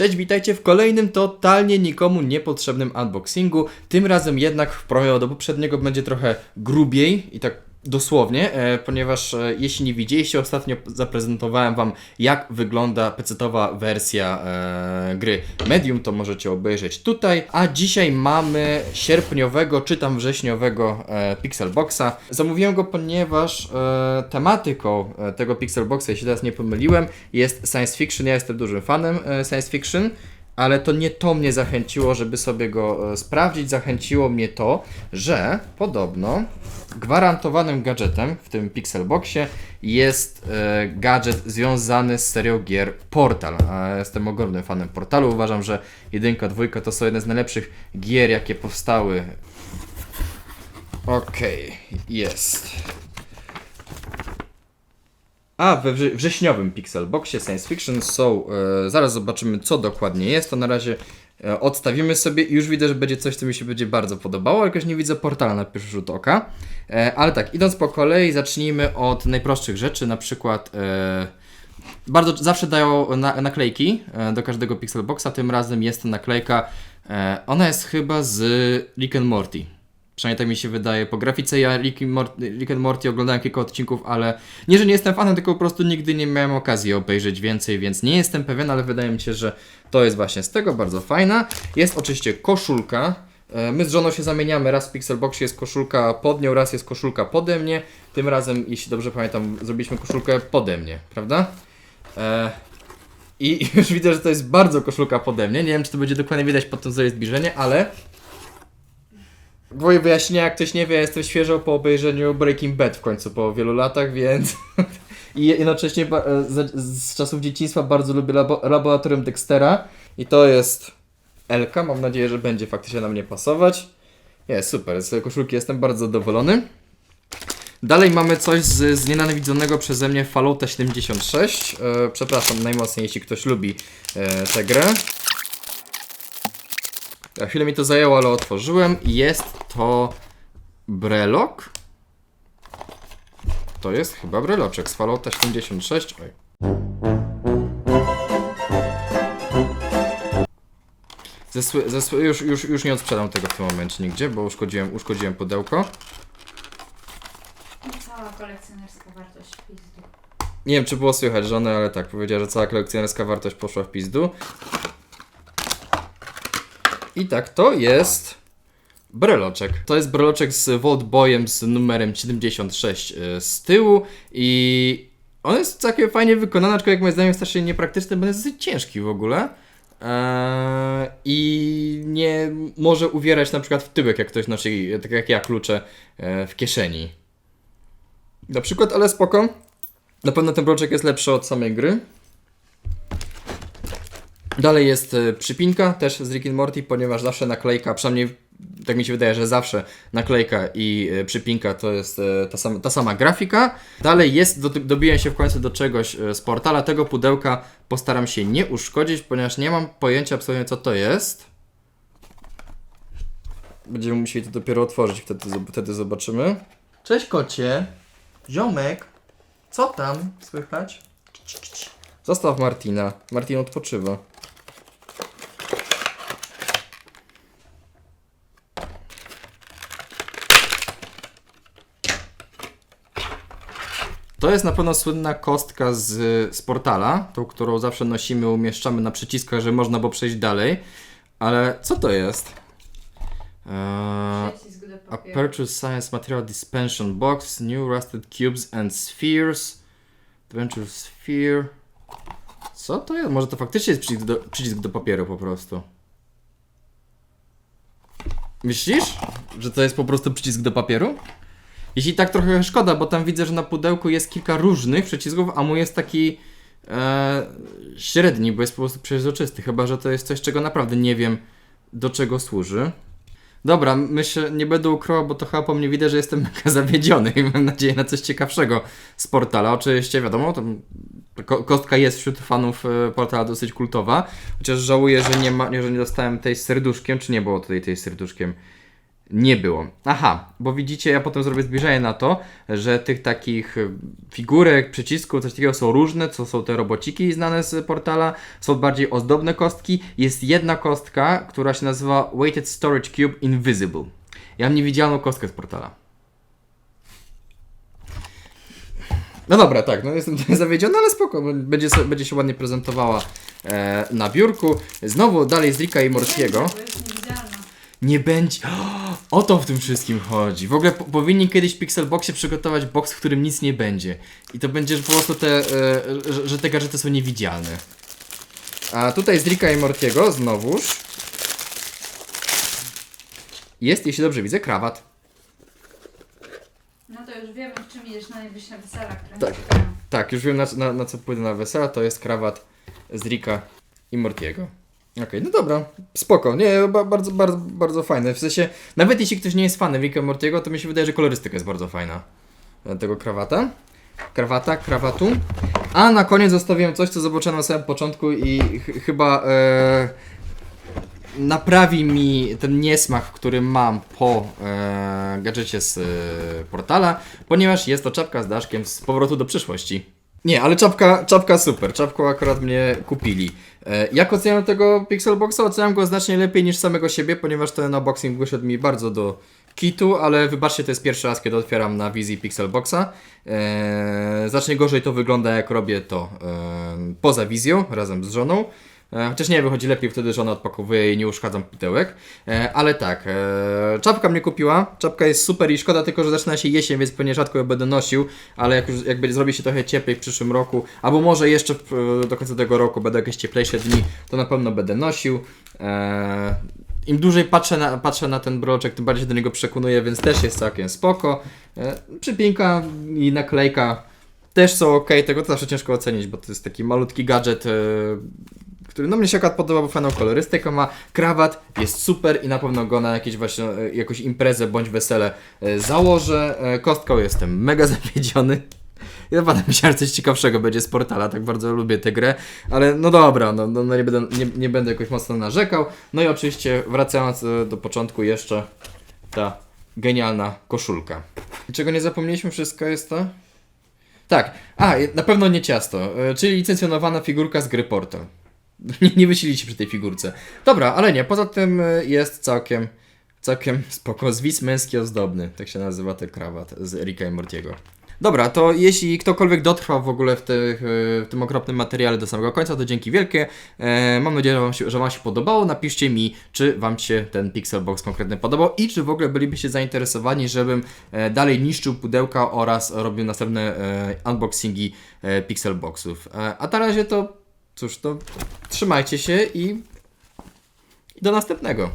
Cześć, witajcie w kolejnym totalnie nikomu niepotrzebnym unboxingu. Tym razem jednak w do poprzedniego będzie trochę grubiej i tak dosłownie, e, ponieważ e, jeśli nie widzieliście, ostatnio zaprezentowałem Wam jak wygląda pecetowa wersja e, gry Medium, to możecie obejrzeć tutaj. A dzisiaj mamy sierpniowego czy tam wrześniowego Pixelboxa. Zamówiłem go, ponieważ tematyką tego Pixelboxa, jeśli teraz nie pomyliłem, jest science fiction. Ja jestem dużym fanem science fiction. Ale to nie to mnie zachęciło, żeby sobie go e, sprawdzić. Zachęciło mnie to, że podobno gwarantowanym gadżetem w tym Pixelboxie jest e, gadżet związany z serią gier Portal. A jestem ogromnym fanem Portalu. Uważam, że jedynka, dwójka to są jedne z najlepszych gier, jakie powstały. Okej, jest. A we wrze- wrześniowym Pixelboxie Science Fiction są, e, zaraz zobaczymy co dokładnie jest, to na razie e, odstawimy sobie i już widzę, że będzie coś, co mi się będzie bardzo podobało, jakoś nie widzę portala na pierwszy rzut oka. E, ale tak, idąc po kolei, zacznijmy od najprostszych rzeczy, na przykład e, bardzo zawsze dają na, naklejki e, do każdego Pixelboxa, tym razem jest to naklejka, e, ona jest chyba z Rick and Morty. Przynajmniej tak mi się wydaje. Po grafice ja Rick, Morty, Rick and Morty oglądałem kilka odcinków, ale nie, że nie jestem fanem, tylko po prostu nigdy nie miałem okazji obejrzeć więcej, więc nie jestem pewien, ale wydaje mi się, że to jest właśnie z tego bardzo fajna. Jest oczywiście koszulka. E, My z żoną się zamieniamy. Raz w Pixelboxie jest koszulka pod nią, raz jest koszulka pode mnie. Tym razem, jeśli dobrze pamiętam, zrobiliśmy koszulkę pode mnie, prawda? E, I już widzę, że to jest bardzo koszulka pode mnie. Nie wiem, czy to będzie dokładnie widać pod tym, co jest zbliżenie, ale Dwoje wyjaśnienia, jak ktoś nie wie, jestem świeżo po obejrzeniu Breaking Bad w końcu po wielu latach, więc... I jednocześnie e, z, z czasów dzieciństwa bardzo lubię labo- laboratorium Dextera i to jest Elka, mam nadzieję, że będzie faktycznie na mnie pasować. Jest, super, z tej koszulki jestem bardzo zadowolony. Dalej mamy coś z znienawidzonego przeze mnie Fallouta 76. E, przepraszam najmocniej, jeśli ktoś lubi e, tę grę. Chwilę mi to zajęło, ale otworzyłem. Jest to brelok. To jest chyba breloczek z Fallouta 76. Oj. Już, już, już nie odsprzedam tego w tym momencie nigdzie, bo uszkodziłem, uszkodziłem pudełko. Cała kolekcjonerska wartość pizdu. Nie wiem, czy było słychać żonę, ale tak, powiedziała, że cała kolekcjonerska wartość poszła w pizdu. I tak, to jest breloczek. To jest breloczek z Vault Boyem z numerem 76 y, z tyłu i on jest całkiem fajnie wykonany, aczkolwiek moim zdaniem jest strasznie niepraktyczny, bo jest dosyć ciężki w ogóle. Eee, I nie może uwierać na przykład w tyłek, jak ktoś nosi, tak jak ja, klucze e, w kieszeni. Na przykład, ale spoko. Na pewno ten bloczek jest lepszy od samej gry. Dalej jest e, przypinka, też z Rick and Morty, ponieważ zawsze naklejka, przynajmniej tak mi się wydaje, że zawsze naklejka i e, przypinka to jest e, ta, sama, ta sama grafika. Dalej jest, do, dobiłem się w końcu do czegoś z portala. Tego pudełka postaram się nie uszkodzić, ponieważ nie mam pojęcia absolutnie co to jest. Będziemy musieli to dopiero otworzyć, wtedy, wtedy zobaczymy. Cześć kocie. Ziomek. Co tam słychać? Zostaw Martina. Martin odpoczywa. To jest na pewno słynna kostka z, z portala, tą, którą zawsze nosimy, umieszczamy na przyciskach, że można było przejść dalej. Ale co to jest? Eee, Przycisk do a papieru. purchase science material dispensation box, new rusted cubes and spheres. Adventure sphere. Co to jest? Może to faktycznie jest przycisk do, przycisk do papieru po prostu. Myślisz, że to jest po prostu przycisk do papieru? Jeśli tak trochę szkoda, bo tam widzę, że na pudełku jest kilka różnych przycisków, a mój jest taki e, średni, bo jest po prostu przezroczysty. Chyba, że to jest coś, czego naprawdę nie wiem, do czego służy. Dobra, myślę, nie będę ukrywał, bo to chyba po mnie widać, że jestem mega zawiedziony i mam nadzieję na coś ciekawszego z portala. Oczywiście, wiadomo, ko- kostka jest wśród fanów e, portala dosyć kultowa, chociaż żałuję, że nie, ma, że nie dostałem tej z serduszkiem, czy nie było tutaj tej z serduszkiem. Nie było. Aha, bo widzicie, ja potem zrobię zbliżenie na to, że tych takich y, figurek, przycisków, coś takiego są różne, co są te robociki znane z portala, są bardziej ozdobne kostki. Jest jedna kostka, która się nazywa Weighted Storage Cube Invisible. Ja mam niewidzialną kostkę z portala. No dobra, tak, no jestem zawiedziony, ale spoko, będzie, będzie się ładnie prezentowała e, na biurku. Znowu dalej z Rika i Mortiego. Nie będzie. O to w tym wszystkim chodzi. W ogóle po, powinni kiedyś w Pixelboxie przygotować box, w którym nic nie będzie. I to będzie po prostu te, e, że, że te gadżety są niewidzialne. A tutaj z Rika i Mortiego znowuż jest, jeśli dobrze widzę, krawat. No to już wiemy, w czym idziesz na najbliższe wesela, które Tak. Tak, już wiem na, na, na co pójdę na wesela, to jest krawat z Rika i Mortiego. Okej, no dobra, spoko, nie, ba, bardzo, bardzo, bardzo fajne, w sensie, nawet jeśli ktoś nie jest fanem i Mortiego, to mi się wydaje, że kolorystyka jest bardzo fajna e, tego krawata. Krawata, krawatu. A na koniec zostawiłem coś, co zobaczyłem na samym początku i ch chyba e, naprawi mi ten niesmak, który mam po e, gadżecie z e, portala, ponieważ jest to czapka z daszkiem z powrotu do przyszłości. Nie, ale czapka, czapka super, czapką akurat mnie kupili. E, jak oceniam tego Pixelboxa? Oceniam go znacznie lepiej niż samego siebie, ponieważ ten unboxing wyszedł mi bardzo do kitu, ale wybaczcie, to jest pierwszy raz, kiedy otwieram na wizji Pixelboxa. E, znacznie gorzej to wygląda, jak robię to e, poza wizją, razem z żoną. E, Chociaż nie, wychodzi lepiej wtedy, że ona odpakowuje i nie uszkadzam pudełek. E, ale tak, e, czapka mnie kupiła. Czapka jest super i szkoda tylko, że zaczyna się jesień, więc pewnie rzadko ją będę nosił. Ale jak już jak będzie zrobi się trochę cieplej w przyszłym roku, albo może jeszcze do końca tego roku będą jakieś cieplejsze dni, to na pewno będę nosił. Im dłużej patrzę na, patrzę na ten broczek, tym bardziej się do niego przekonuję, więc też jest całkiem spoko. Przypinka i naklejka też są ok, tego to zawsze ciężko ocenić, bo to jest taki malutki gadżet, który no mnie się akurat podoba, bo fajną kolorystykę ma. Krawat jest super i na pewno go na jakieś właśnie, e, jakąś imprezę bądź wesele e, założę. E, Kostką jestem mega zawiedziony. Ja naprawdę myślałem, że coś ciekawszego będzie z portala, tak bardzo lubię tę grę, ale no dobra, no, no, no nie, będę, nie, nie będę jakoś mocno narzekał. No i oczywiście wracając do początku jeszcze ta genialna koszulka. Czego nie zapomnieliśmy, wszystko jest to? Tak, a na pewno nie ciasto, czyli licencjonowana figurka z gry Portal. Nie, nie przy tej figurce. Dobra, ale nie, poza tym e, jest całkiem, całkiem spoko. Zwis męski ozdobny, tak się nazywa ten krawat z Ricka i Mortiego. Dobra, to jeśli ktokolwiek dotrwał w ogóle w, tych, e, w tym okropnym materiale do samego końca, to dzięki wielkie. E, mam nadzieję, że wam, się, że wam się podobało. Napiszcie mi, czy Wam się ten Pixelbox konkretnie podobał i czy w ogóle bylibyście zainteresowani, żebym e, dalej niszczył pudełka oraz robił następne e, unboxingi e, Pixelboxów. E, a na razie to, cóż, to trzymajcie się i, do następnego.